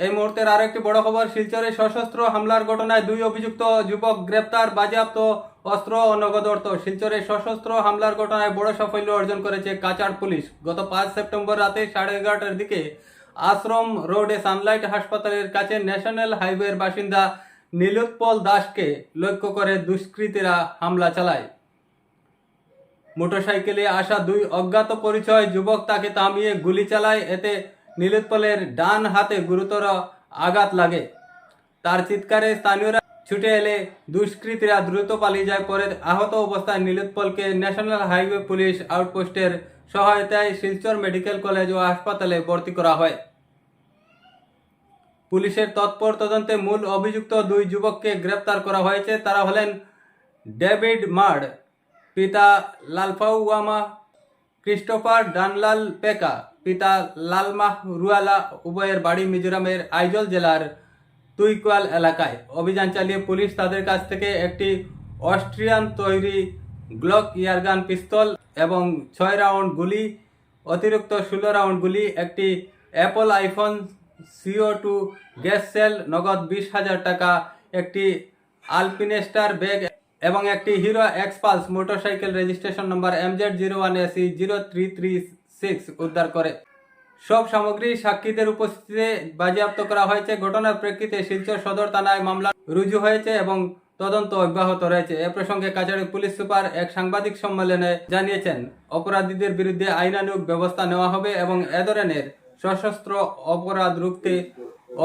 এই মুহূর্তের আরও একটি বড় খবর, শিলচরে সশস্ত্র হামলার ঘটনায় দুই অভিযুক্ত যুবক গ্রেপ্তার, বাজেয়াপ্ত অস্ত্র ও নগদ অর্থ। শিলচরে সশস্ত্র হামলার ঘটনায় বড় সাফল্য অর্জন করেছে কাচাড় পুলিশ। গত পাঁচ সেপ্টেম্বর রাতে সাড়ে এগারোটার দিকে আশ্রম রোডে সানলাইট হাসপাতালের কাছে ন্যাশনাল হাইওয়ের বাসিন্দা নীলোৎপল দাসকে লক্ষ্য করে দুষ্কৃতীরা হামলা চালায়। মোটরসাইকেলে আসা দুই অজ্ঞাত পরিচয় যুবক তাকে থামিয়ে গুলি চালায়। এতে নীলোৎপলের ডান হাতে গুরুতর আঘাত লাগে। তার চিৎকারে স্থানীয়রা ছুটে এলে দুষ্কৃতীরা দ্রুত পালিয়ে যায়। পরে আহত অবস্থায় নীলোৎপলকে ন্যাশনাল হাইওয়ে পুলিশ আউটপোস্টের সহায়তায় শিলচর মেডিকেল কলেজ ও হাসপাতালে ভর্তি করা হয়। পুলিশের তৎপর তদন্তে মূল অভিযুক্ত দুই যুবককে গ্রেপ্তার করা হয়েছে। তারা হলেন ডেভিড মার্ড, পিতা লালফাউয়ামা ক্রিস্টোফার ডানলাল পেকা পিতা লালমাহ রুয়ালা উভয়ের বাড়ি মিজোরামের আইজল জেলার তুইকোয়াল এলাকায়। অভিযান চালিয়ে পুলিশ তাদের কাছ থেকে একটি অস্ট্রিয়ান তৈরি গ্লক ইয়ারগান পিস্তল এবং ছয় রাউন্ড গুলি, অতিরিক্ত ষোলো রাউন্ড গুলি, একটি Apple iPhone C O, gas cell, নগদ বিশ হাজার টাকা, একটি আলপিনেস্টার ব্যাগ এবং একটি Hero Xpulse motorcycle registration number M Z zero one A C zero three three six উদ্ধার করে। সব সামগ্রী সাক্ষীদের উপস্থিতিতে বাজেয়াপ্ত করা হয়েছে। ঘটনার প্রেক্ষিতে শিলচর সদর থানায় মামলা রুজু হয়েছে এবং তদন্ত অব্যাহত রয়েছে। এ প্রসঙ্গে কাছাড়ি পুলিশ সুপার এক সাংবাদিক সম্মেলনে জানিয়েছেন অপরাধীদের বিরুদ্ধে আইনানুগ ব্যবস্থা নেওয়া হবে এবং এ ধরনের সশস্ত্র অপরাধ রুখতে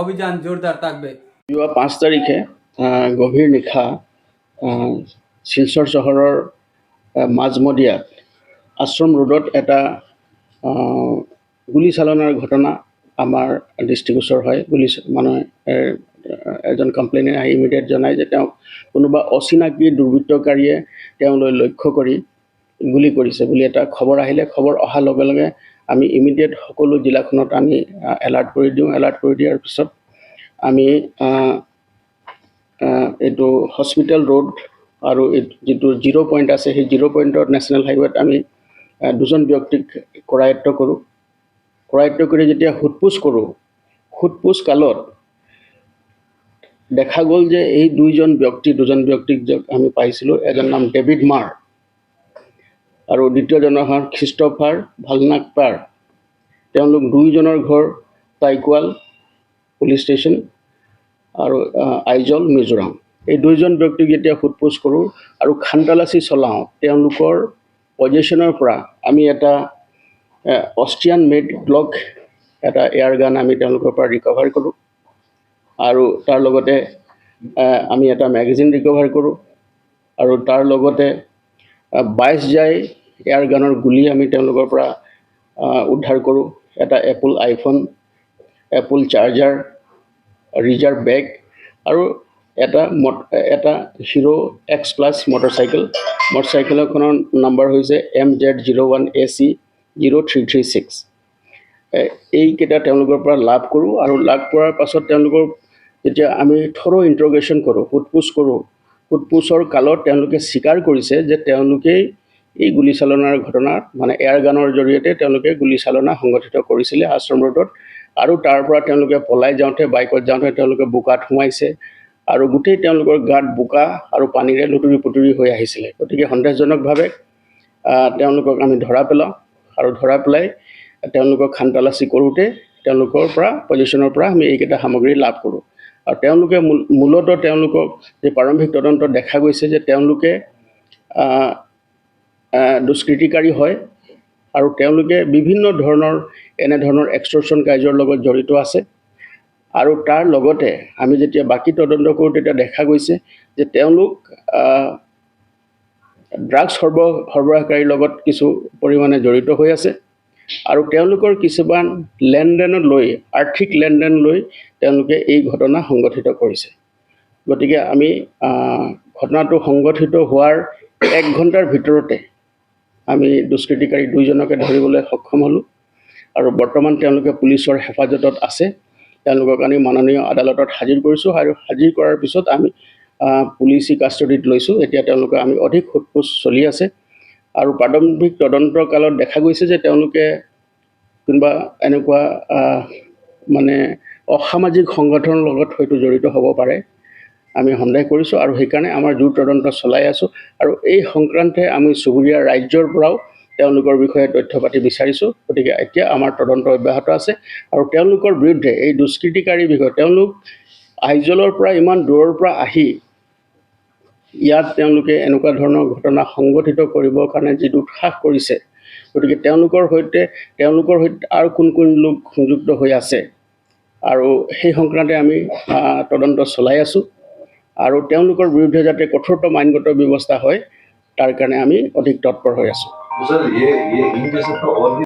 অভিযান জোরদার থাকবে। যোৱা পাঁচ তারিখে গভীৰ নিশা আহ, শিলচৰ চহৰৰ আহ, মাজমজিয়াত আশ্ৰম ৰোডত এটা আহ, গুলীচালনাৰ ঘটনা আমাৰ দৃষ্টিগোচৰ হয়। গুলী মানুহে এজন কমপ্লেইনে আহি ইমিডিয়েট জনায় যে তেওঁক কোনোবা অচিনাকি দুৰ্বৃত্তকাৰীয়ে তেওঁলৈ লক্ষ্য কৰি গুলী কৰিছে। বুলি এটা খবৰ আহিলে খবৰ অহাৰ লগে লগে আমি ইমিডিয়েট সকলো জিলাখনত আমি এলাৰ্ট কৰি দিওঁ। এলাৰ্ট কৰি দিয়াৰ পিছত আমি এইটো হস্পিটেল ৰোড আৰু যিটো জিৰ' পইণ্ট আছে সেই জিৰ' পইণ্টত নেশ্যনেল হাইৱেত আমি দুজন ব্যক্তিক কৰায়ত্ব কৰোঁ। কৰায়ত্ব কৰি যেতিয়া সোধপোছ কৰোঁ সোধপোছ কালত দেখা গ'ল যে এই দুইজন ব্যক্তি, দুজন ব্যক্তিক যে আমি পাইছিলোঁ, এজন নাম ডেভিড মাৰ আৰু দ্বিতীয়জনৰ হ'ল খ্ৰীষ্টফাৰ ভালনাকপাৰ তেওঁলোক দুয়োজনৰ ঘৰ টাইকোৱাল পুলিচ ষ্টেচন আৰু আইজল মিজোৰাম। এই দুইজন ব্যক্তিক যেতিয়া সোধপোছ কৰোঁ আৰু খানতালাচি চলাওঁ, তেওঁলোকৰ পজিশ্যনৰ পৰা আমি এটা অষ্ট্ৰিয়ান মেড গ্লক এটা এয়াৰ গান আমি তেওঁলোকৰ পৰা ৰিকভাৰ কৰোঁ। আৰু তাৰ লগতে আমি এটা মেগাজিন ৰিকভাৰ কৰোঁ। আৰু তাৰ লগতে বাইছ জাই এয়াৰ গানৰ গুলি আমি তেওঁলোকৰ পৰা উদ্ধাৰ কৰোঁ। এটা Apple iPhone Apple charger reserve bag আৰু এটা মট এটা হিৰ' এক্স প্লাছ মটৰচাইকেল মটৰচাইকেলখনৰ নাম্বাৰ হৈছে M Z zero' one A C zero' three three six এইকেইটা তেওঁলোকৰ পৰা লাভ কৰোঁ আৰু লাভ কৰাৰ পাছত তেওঁলোকৰ যেতিয়া আমি থৰ' ইণ্ট্ৰগেশ্যন কৰোঁ সোধপোছ কৰোঁ সোধপোছৰ কালত তেওঁলোকে স্বীকাৰ কৰিছে যে তেওঁলোকেই এই গুলীচালনাৰ ঘটনাত মানে এয়াৰ গানৰ জৰিয়তে তেওঁলোকে গুলীচালনা সংগঠিত কৰিছিলে আশ্ৰম ৰোডত আৰু তাৰ তেওঁলোকে পলাই যাওঁতে, বাইকত যাওঁতে তেওঁলোকে বোকাত সোমাইছে। আৰু গোটেই তেওঁলোকৰ গাত বোকা আৰু পানীৰে লুতুৰি পুতুৰি হৈ আহিছিলে। গতিকে সন্দেহজনকভাৱে তেওঁলোকক আমি ধৰা পেলাওঁ আৰু ধৰা পেলাই তেওঁলোকক খানতালাচি কৰোঁতে তেওঁলোকৰ পৰা পজিশ্যনৰ পৰা আমি এইকেইটা সামগ্ৰী লাভ কৰোঁ। আৰু তেওঁলোকে মূল মূলতঃ তেওঁলোকক যে প্ৰাৰম্ভিক তদন্তত দেখা গৈছে যে তেওঁলোকে দুষ্কৃতিকাৰী হয় আৰু তেওঁলোকে বিভিন্ন ধৰণৰ এনেধৰণৰ এক্সটৰ্চন কাৰ্যৰ লগত জড়িত আছে। আৰু তাৰ লগতে আমি যেতিয়া বাকী তদন্ত কৰোঁ তেতিয়া দেখা গৈছে যে তেওঁলোক ড্ৰাগছ সৰ্ব সৰবৰাহকাৰীৰ লগত কিছু পৰিমাণে জড়িত হৈ আছে আৰু তেওঁলোকৰ কিছুমান লেনদেনক লৈ আৰ্থিক লেনদেন লৈ তেওঁলোকে এই ঘটনা সংগঠিত কৰিছে। গতিকে আমি ঘটনাটো সংগঠিত হোৱাৰ এক ঘণ্টাৰ ভিতৰতে আমি দুষ্কৃতিকাৰী দুইজনকে ধৰিবলৈ সক্ষম হ'লোঁ আৰু বৰ্তমান তেওঁলোকে পুলিচৰ হেফাজতত আছে। তেওঁলোকক আমি মাননীয় আদালতত হাজিৰ কৰিছোঁ আৰু হাজিৰ কৰাৰ পিছত আমি পুলিচি কাষ্টডিত লৈছোঁ। এতিয়া তেওঁলোকে আমি অধিক সোধপোছ চলি আছে। আৰু প্ৰাৰম্ভিক তদন্ত কালত দেখা গৈছে যে তেওঁলোকে কোনোবা এনেকুৱা মানে অসামাজিক সংগঠনৰ লগত হয়তো জড়িত হ'ব পাৰে। আমি সন্দেহ কৰিছোঁ আৰু সেইকাৰণে আমাৰ জোৰ তদন্ত চলাই আছোঁ। আৰু এই সংক্ৰান্তে আমি চুবুৰীয়া ৰাজ্যৰ পৰাও তেওঁলোকৰ বিষয়ে তথ্য পাতি বিচাৰিছোঁ। গতিকে এতিয়া আমাৰ তদন্ত অব্যাহত আছে আৰু তেওঁলোকৰ বিৰুদ্ধে এই দুষ্কৃতিকাৰীৰ বিষয়ে তেওঁলোক আইজলৰ পৰা ইমান দূৰৰ পৰা আহি ইয়াত তেওঁলোকে এনেকুৱা ধৰণৰ ঘটনা সংগঠিত কৰিবৰ কাৰণে যি দুঃসাহ কৰিছে গতিকে তেওঁলোকৰ সৈতে তেওঁলোকৰ সৈতে আৰু কোন কোন লোক সংযুক্ত হৈ আছে আৰু সেই সংক্ৰান্তে আমি তদন্ত চলাই আছোঁ আৰু তেওঁলোকৰ বিৰুদ্ধে যাতে কঠোৰতম আইনগত ব্যৱস্থা হয় তাৰ কাৰণে আমি অধিক তৎপৰ হৈ আছোঁ। तो सर ये ये इन सब तो और भी